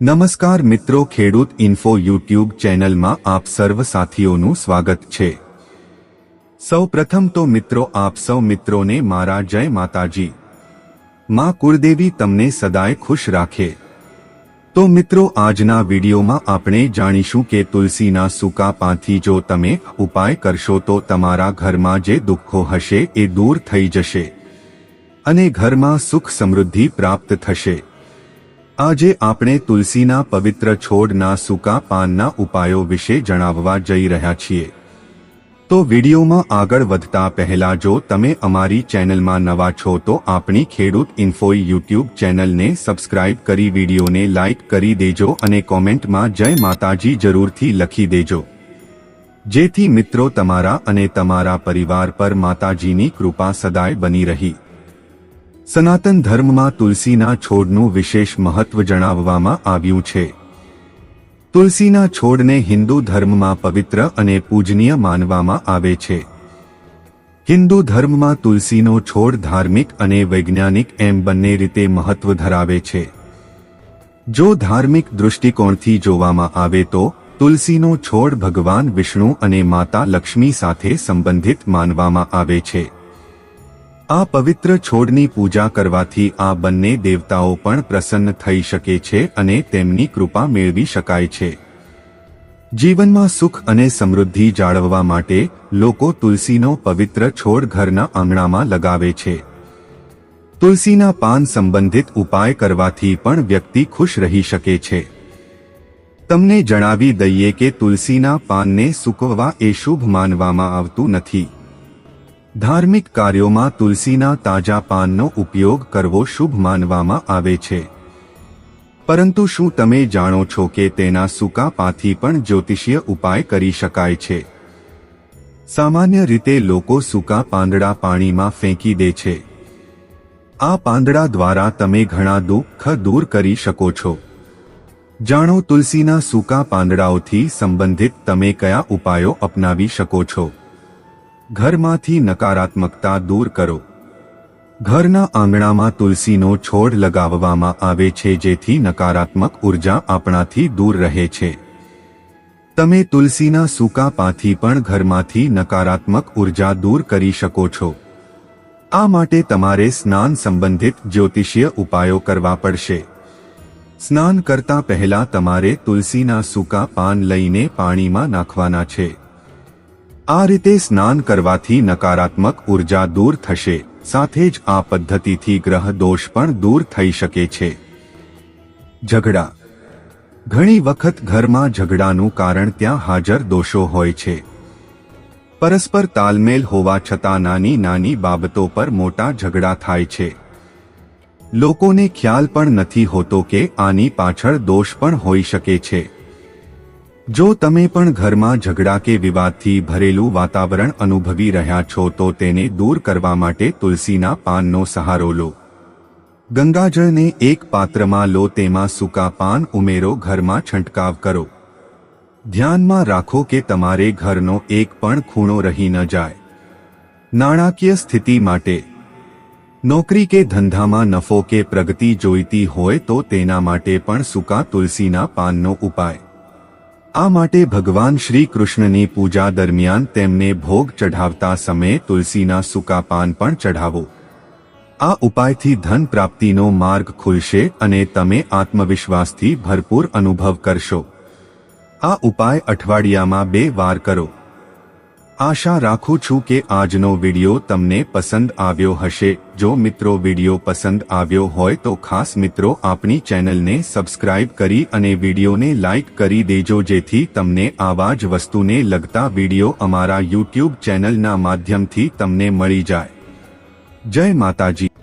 નમસ્કાર મિત્રો, ખેડૂત ઇન્ફો યુટ્યુબ ચેનલમાં આપ સર્વ સાથીઓનું સ્વાગત છે. સૌ પ્રથમ તો મિત્રો, આપ સૌ મિત્રોને મારા જય માતાજી. માં કુળદેવી તમને સદાય ખુશ રાખે. તો મિત્રો, આજના વિડીયોમાં આપણે જાણીશું કે તુલસીના સૂકા પાથી જો તમે ઉપાય કરશો તો તમારા ઘરમાં જે દુઃખો હશે એ દૂર થઈ જશે. અને ઘરમાં સુખ સમૃદ્ધિ પ્રાપ્ત થશે. આજે આપણે તુલસીના પવિત્ર છોડના સૂકા પાનના ઉપાયો વિશે જણાવવા જઈ રહ્યા છીએ. તો વિડીયોમાં આગળ વધતા પહેલા જો તમે અમારી ચેનલમાં નવા છો તો આપણી ખેડૂત ઇન્ફોઈ યુટ્યુબ ચેનલને સબસ્ક્રાઇબ કરી વિડીયોને લાઇક કરી દેજો અને કોમેન્ટમાં જય માતાજી જરૂરથી લખી દેજો. જેથી મિત્રો તમારા અને તમારા પરિવાર પર માતાજીની કૃપા સદાય બની રહી. સનાતન ધર્મમાં તુલસીના છોડનું વિશેષ મહત્વ જણાવવામાં આવ્યું છે. તુલસીના છોડને હિન્દુ ધર્મમાં પવિત્ર અને પૂજનીય માનવામાં આવે છે. હિન્દુ ધર્મમાં તુલસીનો છોડ ધાર્મિક અને વૈજ્ઞાનિક એમ બંને રીતે મહત્વ ધરાવે છે. જો ધાર્મિક દૃષ્ટિકોણથી જોવામાં આવે તો, તુલસીનો છોડ ભગવાન વિષ્ણુ અને માતા લક્ષ્મી સાથે સંબંધિત માનવામાં આવે છે. આ પવિત્ર છોડની પૂજા કરવાથી આ બંને દેવતાઓ પણ પ્રસન્ન થઈ શકે છે અને તેમની કૃપા મેળવી શકાય છે. જીવનમાં સુખ અને સમૃદ્ધિ જાળવવા માટે લોકો તુલસીનો પવિત્ર છોડ ઘરના આંગણામાં લગાવે છે. તુલસીના પાન સંબંધિત ઉપાય કરવાથી પણ વ્યક્તિ ખુશ રહી શકે છે. તમને જણાવી દઈએ કે તુલસીના પાનને સૂકવવા એ શુભ માનવામાં આવતું નથી. ધાર્મિક કાર્યોમાં તુલસીના તાજા પાનનો ઉપયોગ કરવો શુભ માનવામાં આવે છે. પરંતુ શું તમે જાણો છો કે તેના સૂકા પાથી પણ જ્યોતિષીય ઉપાય કરી શકાય છે? સામાન્ય રીતે લોકો સૂકા પાંદડા પાણીમાં ફેંકી દે છે. આ પાંદડા દ્વારા તમે ઘણા દુઃખ દૂર કરી શકો છો. જાણો તુલસીના સૂકા પાંદડાઓથી સંબંધિત તમે કયા ઉપાયો અપનાવી શકો છો? ઘરમાંથી નકારાત્મકતા દૂર કરો. ઘરના આંગણામાં તુલસીનો છોડ લગાવવામાં આવે છે જેથી નકારાત્મક ઊર્જા આપણાથી દૂર રહે છે. તમે તુલસીના સૂકા પાથી પણ ઘરમાંથી નકારાત્મક ઊર્જા દૂર કરી શકો છો. આ માટે તમારે સ્નાન સંબંધિત જ્યોતિષીય ઉપાયો કરવા પડશે. સ્નાન કરતા પહેલા તમારે તુલસીના સૂકા પાન લઈને પાણીમાં નાખવાના છે. આ રીતે સ્નાન કરવાથી નકારાત્મક ઊર્જા દૂર થશે, સાથે જ આ પદ્ધતિથી ગ્રહ દોષ પણ દૂર થઈ શકે છે. ઝઘડા. ઘણી વખત ઘરમાં ઝઘડાનું કારણ ત્યાં હાજર દોષો હોય છે. પરસ્પર તાલમેલ હોવા છતાં નાની નાની બાબતો પર મોટા ઝઘડા થાય છે. લોકોને ખ્યાલ પણ નથી હોતો કે આની પાછળ દોષ પણ હોઈ શકે છે. જો તમે પણ ઘરમાં ઝઘડા કે વિવાદથી ભરેલું વાતાવરણ અનુભવી રહ્યા છો તો તેને દૂર કરવા માટે તુલસીના પાનનો સહારો લો. ગંગાજળને એક પાત્રમાં લો તેમાં સૂકા પાન ઉમેરો ઘરમાં છંટકાવ કરો. ધ્યાનમાં રાખો કે તમારે ઘરનો એક પણ ખૂણો રહી ન જાય. નાણાકીય સ્થિતિ માટે. નોકરી કે ધંધામાં નફો કે પ્રગતિ જોઈતી હોય તો તેના માટે પણ સૂકા તુલસીના પાનનો ઉપાય. આ માટે ભગવાન શ્રી કૃષ્ણની પૂજા દરમિયાન તેમને ભોગ ચઢાવતા સમયે તુલસીના સૂકા પાન પણ ચઢાવો. આ ઉપાયથી ધન પ્રાપ્તિનો માર્ગ ખુલશે અને તમે આત્મવિશ્વાસથી ભરપૂર અનુભવ કરશો. આ ઉપાય અઠવાડિયામાં બે વાર કરો. આશા રાખું છું કે આજનો વિડિયો તમને પસંદ આવ્યો હશે. જો મિત્રો વિડિયો પસંદ આવ્યો હોય તો ખાસ મિત્રો આપણી ચેનલને સબસ્ક્રાઇબ કરી અને વિડિયોને લાઇક કરી દેજો જેથી તમને આવા જ વસ્તુને લગતા વિડિયો અમારા યુટ્યુબ ચેનલના માધ્યમથી તમને મળી જાય. જય માતાજી.